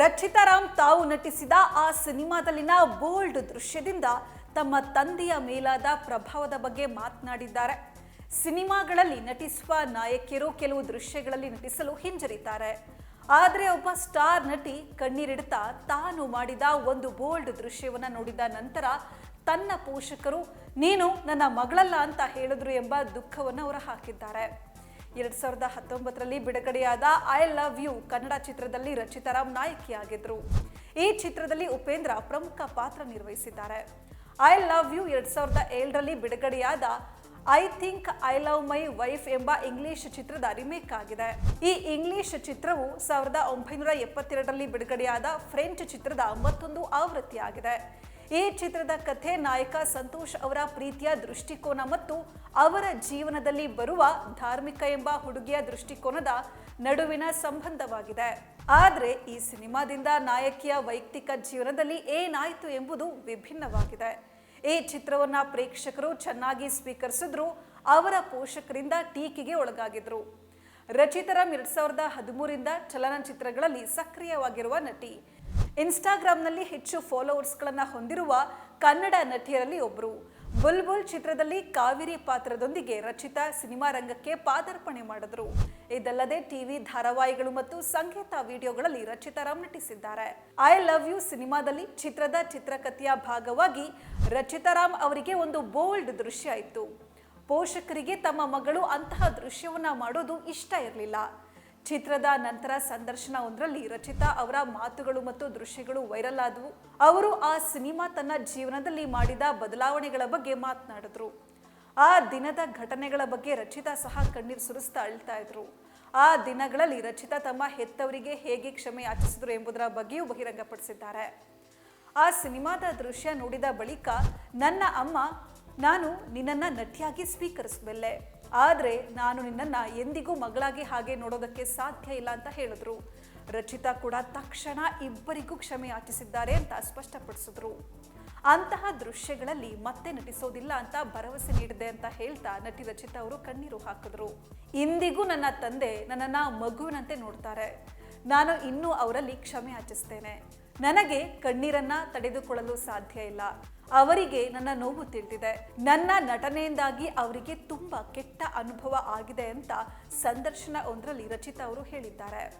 ರಚಿತಾರಾಮ್ ತಾವು ನಟಿಸಿದ ಆ ಸಿನಿಮಾದಲ್ಲಿನ ಬೋಲ್ಡ್ ದೃಶ್ಯದಿಂದ ತಮ್ಮ ತಂದೆಯ ಮೇಲಾದ ಪ್ರಭಾವದ ಬಗ್ಗೆ ಮಾತನಾಡಿದ್ದಾರೆ. ಸಿನಿಮಾಗಳಲ್ಲಿ ನಟಿಸುವ ನಾಯಕಿಯರು ಕೆಲವು ದೃಶ್ಯಗಳಲ್ಲಿ ನಟಿಸಲು ಹಿಂಜರಿತಾರೆ. ಆದರೆ ಒಬ್ಬ ಸ್ಟಾರ್ ನಟಿ ಕಣ್ಣೀರಿಡ್ತಾ ತಾನು ಮಾಡಿದ ಒಂದು ಬೋಲ್ಡ್ ದೃಶ್ಯವನ್ನು ನೋಡಿದ ನಂತರ ತನ್ನ ಪೋಷಕರು, ನೀನು ನನ್ನ ಮಗಳಲ್ಲ ಅಂತ ಹೇಳಿದ್ರು ಎಂಬ ದುಃಖವನ್ನು ಅವರು ಹಾಕಿದ್ದಾರೆ ಎರಡ್ ಸಾವಿರದ ಹತ್ತೊಂಬತ್ತರಲ್ಲಿ ಬಿಡುಗಡೆಯಾದ ಐ ಲವ್ ಯು ಕನ್ನಡ ಚಿತ್ರದಲ್ಲಿ ರಚಿತಾರಾಮ್ ನಾಯಕಿಯಾಗಿದ್ರು ಈ ಚಿತ್ರದಲ್ಲಿ ಉಪೇಂದ್ರ ಪ್ರಮುಖ ಪಾತ್ರ ನಿರ್ವಹಿಸಿದ್ದಾರೆ. ಐ ಲವ್ ಯು ಎರಡ್ ಸಾವಿರದ ಏಳರಲ್ಲಿ ಬಿಡುಗಡೆಯಾದ I think I love my wife ಎಂಬ ಇಂಗ್ಲಿಷ್ ಚಿತ್ರದ ರಿಮೇಕ್ ಆಗಿದೆ. ಈ ಇಂಗ್ಲಿಷ್ ಚಿತ್ರವು ಸಾವಿರದ ಒಂಬೈನೂರ ಎಪ್ಪತ್ತೆರಡರಲ್ಲಿ ಬಿಡುಗಡೆಯಾದ ಫ್ರೆಂಚ್ ಚಿತ್ರದ ಮತ್ತೊಂದು ಆವೃತ್ತಿಯಾಗಿದೆ. ಈ ಚಿತ್ರದ ಕಥೆ ನಾಯಕ ಸಂತೋಷ್ ಅವರ ಪ್ರೀತಿಯ ದೃಷ್ಟಿಕೋನ ಮತ್ತು ಅವರ ಜೀವನದಲ್ಲಿ ಬರುವ ಧಾರ್ಮಿಕ ಎಂಬ ಹುಡುಗಿಯ ದೃಷ್ಟಿಕೋನದ ನಡುವಿನ ಸಂಬಂಧವಾಗಿದೆ. ಆದರೆ ಈ ಸಿನಿಮಾದಿಂದ ನಾಯಕಿಯ ವೈಯಕ್ತಿಕ ಜೀವನದಲ್ಲಿ ಏನಾಯಿತು ಎಂಬುದು ವಿಭಿನ್ನವಾಗಿದೆ. ಈ ಚಿತ್ರವನ್ನ ಪ್ರೇಕ್ಷಕರು ಚೆನ್ನಾಗಿ ಸ್ವೀಕರಿಸಿದ್ರು, ಅವರ ಪೋಷಕರಿಂದ ಟೀಕೆಗೆ ಒಳಗಾಗಿದ್ರು. ರಚಿತಾರಾಮ್ ಎರಡ್ ಸಾವಿರದ ಹದಿಮೂರಿಂದ ಚಲನಚಿತ್ರಗಳಲ್ಲಿ ಸಕ್ರಿಯವಾಗಿರುವ ನಟಿ. ಇನ್ಸ್ಟಾಗ್ರಾಂನಲ್ಲಿ ಹೆಚ್ಚು ಫಾಲೋವರ್ಸ್ಗಳನ್ನು ಹೊಂದಿರುವ ಕನ್ನಡ ನಟಿಯರಲ್ಲಿ ಒಬ್ಬರು ಬುಲ್ಬುಲ್ ಚಿತ್ರದಲ್ಲಿ ಕಾವೇರಿ ಪಾತ್ರದೊಂದಿಗೆ ರಚಿತಾ ಸಿನಿಮಾ ರಂಗಕ್ಕೆ ಪಾದಾರ್ಪಣೆ ಮಾಡಿದ್ರು. ಇದಲ್ಲದೆ ಟಿವಿ ಧಾರಾವಾಹಿಗಳು ಮತ್ತು ಸಂಗೀತ ವಿಡಿಯೋಗಳಲ್ಲಿ ರಚಿತಾರಾಮ್ ನಟಿಸಿದ್ದಾರೆ. ಐ ಲವ್ ಯು ಸಿನಿಮಾದಲ್ಲಿ ಚಿತ್ರದ ಚಿತ್ರಕಥೆಯ ಭಾಗವಾಗಿ ರಚಿತಾರಾಮ್ ಅವರಿಗೆ ಒಂದು ಬೋಲ್ಡ್ ದೃಶ್ಯ ಇತ್ತು. ಪೋಷಕರಿಗೆ ತಮ್ಮ ಮಗಳು ಅಂತಹ ದೃಶ್ಯವನ್ನ ಮಾಡೋದು ಇಷ್ಟ ಇರಲಿಲ್ಲ. ಚಿತ್ರದ ನಂತರ ಸಂದರ್ಶನ ಒಂದರಲ್ಲಿ ರಚಿತಾ ಅವರ ಮಾತುಗಳು ಮತ್ತು ದೃಶ್ಯಗಳು ವೈರಲ್ ಆದವು. ಅವರು ಆ ಸಿನಿಮಾ ತನ್ನ ಜೀವನದಲ್ಲಿ ಮಾಡಿದ ಬದಲಾವಣೆಗಳ ಬಗ್ಗೆ ಮಾತನಾಡಿದ್ರು. ಆ ದಿನದ ಘಟನೆಗಳ ಬಗ್ಗೆ ರಚಿತಾ ಸಹ ಕಣ್ಣೀರು ಸುರಿಸ್ತಾ ಅಳ್ತಾ ಇದ್ರು. ಆ ದಿನಗಳಲ್ಲಿ ರಚಿತಾ ತಮ್ಮ ಹೆತ್ತವರಿಗೆ ಹೇಗೆ ಕ್ಷಮೆ ಯಾಚಿಸಿದ್ರು ಎಂಬುದರ ಬಗ್ಗೆಯೂ ಬಹಿರಂಗಪಡಿಸಿದ್ದಾರೆ. ಆ ಸಿನಿಮಾದ ದೃಶ್ಯ ನೋಡಿದ ಬಳಿಕ, ನನ್ನ ಅಮ್ಮ ನಾನು ನಿನ್ನನ್ನು ನಟಿಯಾಗಿ ಸ್ವೀಕರಿಸಬಲ್ಲೆ. ಆದರೆ ನಾನು ನಿನ್ನನ್ನು ಎಂದಿಗೂ ಮಗಳಾಗಿ ಹಾಗೆ ನೋಡೋದಕ್ಕೆ ಸಾಧ್ಯ ಇಲ್ಲ ಅಂತ ಹೇಳಿದ್ರು. ರಚಿತಾ ಕೂಡ ತಕ್ಷಣ ಇಬ್ಬರಿಗೂ ಕ್ಷಮೆ ಯಾಚಿಸಿದ್ದಾರೆ ಅಂತ ಸ್ಪಷ್ಟಪಡಿಸಿದ್ರು. ಅಂತಹ ದೃಶ್ಯಗಳಲ್ಲಿ ಮತ್ತೆ ನಟಿಸೋದಿಲ್ಲ ಅಂತ ಭರವಸೆ ನೀಡಿದೆ ಅಂತ ಹೇಳ್ತಾ ನಟಿ ರಚಿತಾ ಅವರು ಕಣ್ಣೀರು ಹಾಕಿದ್ರು. ಇಂದಿಗೂ ನನ್ನ ತಂದೆ ನನ್ನನ್ನ ಮಗುವಿನಂತೆ ನೋಡ್ತಾರೆ. ನಾನು ಇನ್ನೂ ಅವರಲ್ಲಿ ಕ್ಷಮೆ ಯಾಚಿಸ್ತೇನೆ ನನಗೆ ಕಣ್ಣೀರನ್ನ ತಡೆದುಕೊಳ್ಳಲು ಸಾಧ್ಯ ಇಲ್ಲ. ಅವರಿಗೆ ನನ್ನ ನೋವು ತಿಳಿದಿದೆ. ನನ್ನ ನಟನೆಯಿಂದಾಗಿ ಅವರಿಗೆ ತುಂಬಾ ಕೆಟ್ಟ ಅನುಭವ ಆಗಿದೆ ಅಂತ ಸಂದರ್ಶನ ಒಂದರಲ್ಲಿ ರಚಿತಾ ಅವರು ಹೇಳಿದ್ದಾರೆ.